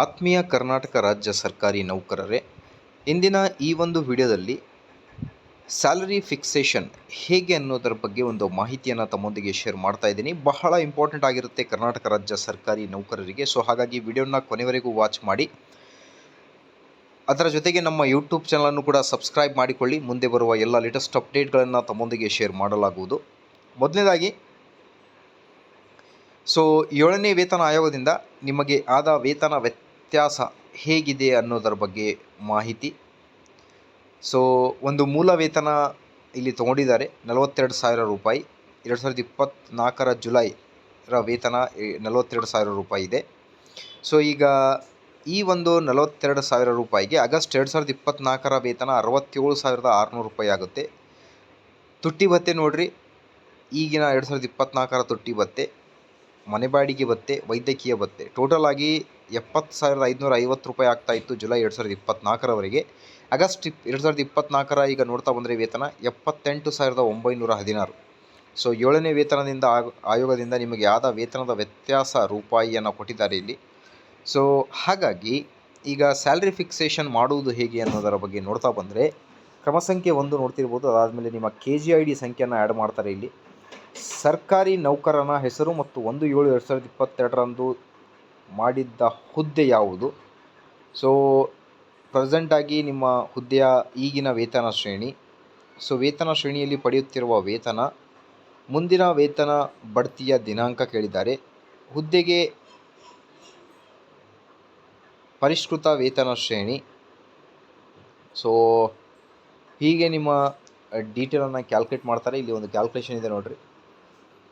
ಆತ್ಮೀಯ ಕರ್ನಾಟಕ ರಾಜ್ಯ ಸರ್ಕಾರಿ ನೌಕರರೇ, ಇಂದಿನ ಈ ಒಂದು ವಿಡಿಯೋದಲ್ಲಿ ಸ್ಯಾಲರಿ ಫಿಕ್ಸೇಷನ್ ಹೇಗೆ ಅನ್ನೋದರ ಬಗ್ಗೆ ಒಂದು ಮಾಹಿತಿಯನ್ನು ತಮ್ಮೊಂದಿಗೆ ಶೇರ್ ಮಾಡ್ತಾ ಇದ್ದೀನಿ. ಬಹಳ ಇಂಪಾರ್ಟೆಂಟ್ ಆಗಿರುತ್ತೆ ಕರ್ನಾಟಕ ರಾಜ್ಯ ಸರ್ಕಾರಿ ನೌಕರರಿಗೆ. ಸೊ ಹಾಗಾಗಿ ವಿಡಿಯೋನ ಕೊನೆವರೆಗೂ ವಾಚ್ ಮಾಡಿ. ಅದರ ಜೊತೆಗೆ ನಮ್ಮ ಯೂಟ್ಯೂಬ್ ಚಾನಲನ್ನು ಕೂಡ ಸಬ್ಸ್ಕ್ರೈಬ್ ಮಾಡಿಕೊಳ್ಳಿ. ಮುಂದೆ ಬರುವ ಎಲ್ಲ ಲೇಟೆಸ್ಟ್ ಅಪ್ಡೇಟ್ಗಳನ್ನು ತಮ್ಮೊಂದಿಗೆ ಶೇರ್ ಮಾಡಲಾಗುವುದು. ಮೊದಲನೇದಾಗಿ ಸೊ ಏಳನೇ ವೇತನ ಆಯೋಗದಿಂದ ನಿಮಗೆ ಆದ ವೇತನ ವ್ಯತ್ಯಾಸ ಹೇಗಿದೆ ಅನ್ನೋದರ ಬಗ್ಗೆ ಮಾಹಿತಿ. ಸೊ ಒಂದು ಮೂಲ ವೇತನ ಇಲ್ಲಿ ತೊಗೊಂಡಿದ್ದಾರೆ, ನಲವತ್ತೆರಡು ಸಾವಿರ ರೂಪಾಯಿ. ಎರಡು ಸಾವಿರದ ಇಪ್ಪತ್ತ್ನಾಲ್ಕರ ಜುಲೈರ ವೇತನ ನಲವತ್ತೆರಡು ಸಾವಿರ ರೂಪಾಯಿ ಇದೆ. ಸೊ ಈಗ ಈ ಒಂದು ನಲವತ್ತೆರಡು ಸಾವಿರ ರೂಪಾಯಿಗೆ ಆಗಸ್ಟ್ ಎರಡು ಸಾವಿರದ ಇಪ್ಪತ್ತ್ನಾಲ್ಕರ ವೇತನ ಅರವತ್ತೇಳು ಸಾವಿರದ ಆರುನೂರು ರೂಪಾಯಿ ಆಗುತ್ತೆ. ತುಟ್ಟಿ ಭತ್ತೆ ನೋಡಿರಿ, ಈಗಿನ ಎರಡು ಸಾವಿರದ ಇಪ್ಪತ್ತ್ನಾಲ್ಕರ ತುಟ್ಟಿ ಭತ್ಯೆ ಮನೆ ಬಾಡಿಗೆ ಭತ್ಯೆ ವೈದ್ಯಕೀಯ ಭತ್ಯೆ ಟೋಟಲ್ ಆಗಿ ಎಪ್ಪತ್ತು ಸಾವಿರದ ಐದುನೂರ ಐವತ್ತು ರೂಪಾಯಿ ಆಗ್ತಾ ಇತ್ತು ಜುಲೈ ಎರಡು ಸಾವಿರದ ಇಪ್ಪತ್ತ್ನಾಲ್ಕರವರೆಗೆ ಆಗಸ್ಟ್ ಇಪ್, ಎರಡು ಸಾವಿರದ ಇಪ್ಪತ್ತ್ನಾಲ್ಕರ ಈಗ ನೋಡ್ತಾ ಬಂದರೆ ವೇತನ ಎಪ್ಪತ್ತೆಂಟು ಸಾವಿರದ ಒಂಬೈನೂರ ಹದಿನಾರು. ಸೊ ಏಳನೇ ವೇತನದಿಂದ ಆಯೋಗದಿಂದ ನಿಮಗೆ ಆದ ವೇತನದ ವ್ಯತ್ಯಾಸ ರೂಪಾಯಿಯನ್ನು ಕೊಟ್ಟಿದ್ದಾರೆ ಇಲ್ಲಿ. ಸೊ ಹಾಗಾಗಿ ಈಗ ಸ್ಯಾಲ್ರಿ ಫಿಕ್ಸೇಷನ್ ಮಾಡುವುದು ಹೇಗೆ ಅನ್ನೋದರ ಬಗ್ಗೆ ನೋಡ್ತಾ ಬಂದರೆ, ಕ್ರಮ ಸಂಖ್ಯೆ ಒಂದು ನೋಡ್ತಿರ್ಬೋದು. ಅದಾದಮೇಲೆ ನಿಮ್ಮ ಕೆ ಜಿ ಐ ಡಿ ಸಂಖ್ಯೆಯನ್ನು ಆ್ಯಡ್ ಮಾಡ್ತಾರೆ ಇಲ್ಲಿ. ಸರ್ಕಾರಿ ನೌಕರನ ಹೆಸರು ಮತ್ತು ಒಂದು ಏಳು ಎರಡು ಸಾವಿರದ ಇಪ್ಪತ್ತೆರಡರಂದು ಮಾಡಿದ್ದ ಹುದ್ದೆ ಯಾವುದು? ಸೊ ಪ್ರೆಸೆಂಟಾಗಿ ನಿಮ್ಮ ಹುದ್ದೆಯ ಈಗಿನ ವೇತನ ಶ್ರೇಣಿ. ಸೊ ವೇತನ ಶ್ರೇಣಿಯಲ್ಲಿ ಪಡೆಯುತ್ತಿರುವ ವೇತನ, ಮುಂದಿನ ವೇತನ ಬಡ್ತಿಯ ದಿನಾಂಕ ಕೇಳಿದ್ದಾರೆ. ಹುದ್ದೆಗೆ ಪರಿಷ್ಕೃತ ವೇತನ ಶ್ರೇಣಿ. ಸೊ ಹೀಗೆ ನಿಮ್ಮ ಡೀಟೇಲನ್ನು ಕ್ಯಾಲ್ಕುಲೇಟ್ ಮಾಡ್ತಾರೆ. ಇಲ್ಲಿ ಒಂದು ಕ್ಯಾಲ್ಕುಲೇಷನ್ ಇದೆ ನೋಡಿರಿ.